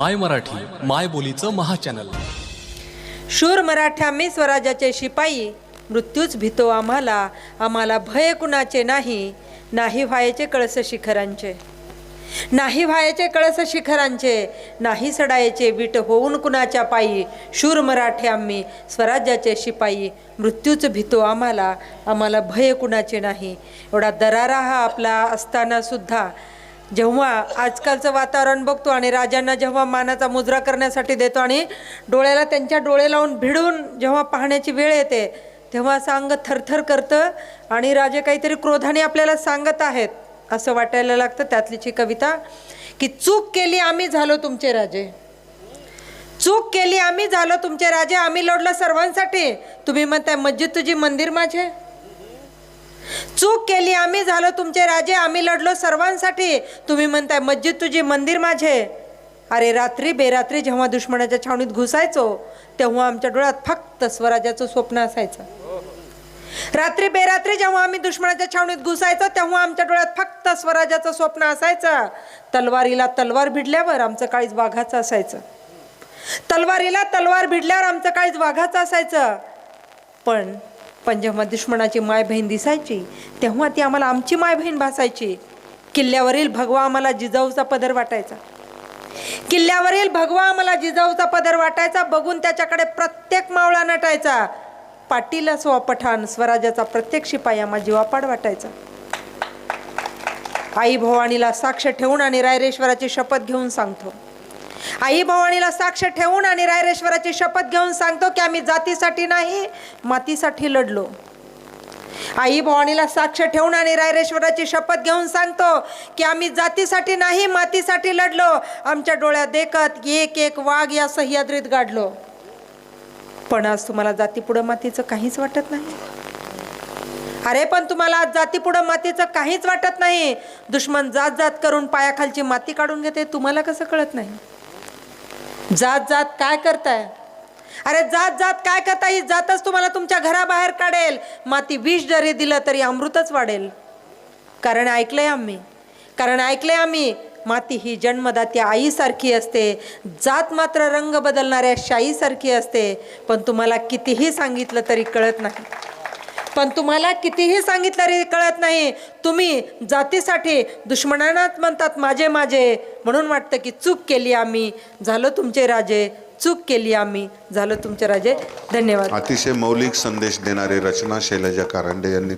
माय मराठी माय बोलीचं महाचॅनल शूर मराठ्या मी स्वराज्याचे शिपाई मृत्यूच भीतो आम्हाला. आम्हाला भय कुणाचे नाही नाही व्हायचे कळस शिखरांचे. नाही व्हायचे कळस शिखरांचे नाही सडायचे विट होऊन कुणाच्या पायी. शूर मराठे आम्ही स्वराज्याचे शिपाई मृत्यूच भीतो आम्हाला. आम्हाला भय कुणाचे नाही. एवढा दरारा हा आपला असताना सुद्धा जेव्हा आजकालचं वातावरण बघतो आणि राजांना जेव्हा मानाचा मुजरा करण्यासाठी देतो आणि डोळ्याला त्यांच्या डोळे लावून भिडून जेव्हा पाहण्याची वेळ येते तेव्हा असं अंग थरथर करतं आणि राजे काहीतरी क्रोधाने आपल्याला सांगत आहेत असं वाटायला लागतं त्यातलीची कविता की चूक केली आम्ही झालो तुमचे राजे. चूक केली आम्ही झालो तुमचे राजे. आम्ही लढलो सर्वांसाठी. तुम्ही म्हणताय मस्जिद तुझी मंदिर माझे चूक केली आम्ही झालो तुमचे राजे आम्ही लढलो सर्वांसाठी. तुम्ही म्हणताय मस्जिद तुझी मंदिर माझे. अरे रात्री बेरात्री जेव्हा दुश्मनाच्या छावणीत घुसायचो तेव्हा आमच्या डोळ्यात फक्त स्वराज्याचं स्वप्न असायचं. रात्री बेरात्री जेव्हा आम्ही दुश्मनाच्या छावणीत घुसायचो तेव्हा आमच्या डोळ्यात फक्त स्वराज्याचं स्वप्न असायचं. तलवारीला तलवार भिडल्यावर आमचं काळीच वाघाचं असायचं. तलवारीला तलवार भिडल्यावर आमचं काळीच वाघाचं असायचं. पण पण जेव्हा दुश्मनाची माय बहीण दिसायची तेव्हा ती आम्हाला आमची माय बहीण भासायची. किल्ल्यावरील भगवा आम्हाला जिजाऊचा पदर वाटायचा. किल्ल्यावरील भगवा आम्हाला जिजाऊचा पदर वाटायचा बघून त्याच्याकडे प्रत्येक मावळा नटायचा. पाटील असो पठाण स्वराज्याचा प्रत्येक शिपाई आम्हा जीवापाड वाटायचा. आई भवानीला साक्ष ठेवून आणि रायरेश्वराची शपथ घेऊन सांगतो. आई भवानीला साक्ष ठेवून आणि रायरेश्वराची शपथ घेऊन सांगतो की आम्ही जातीसाठी नाही मातीसाठी लढलो. आई भवानीला साक्ष ठेवून आणि रायरेश्वराची शपथ घेऊन सांगतो की आम्ही जातीसाठी नाही मातीसाठी लढलो. आमच्या डोळ्यात देखत एक एक वाघ या सह्याद्रीत गाडलो. पण आज तुम्हाला जातीपुढं मातीचं काहीच वाटत नाही. अरे पण तुम्हाला आज जातीपुढं मातीचं काहीच वाटत नाही. दुश्मन जात जात करून पायाखालची माती काढून घेते तुम्हाला कसं कळत नाही? जात जात काय करताय? अरे जात जात काय करता ही जातच तुम्हाला तुमच्या घराबाहेर काढेल. माती विष जरी दिलं तरी अमृतच वाढेल. कारण ऐकलंय आम्ही. कारण ऐकलंय आम्ही माती ही जन्मदाती आईसारखी असते. जात मात्र रंग बदलणाऱ्या शाईसारखी असते. पण तुम्हाला कितीही सांगितलं तरी कळत नाही. पण तुम्हाला कितीही सांगितलं तरी कळत नाही. तुम्ही जातीसाठी दुश्मनांनाच म्हणतात माझे माझे. म्हणून वाटतं की चूक केली आम्ही. झालो तुमचे राजे. चूक केली आम्ही. झालो तुमचे राजे. धन्यवाद. अतिशय मौलिक संदेश देणारे रचना शैलजा कारंडे यांनी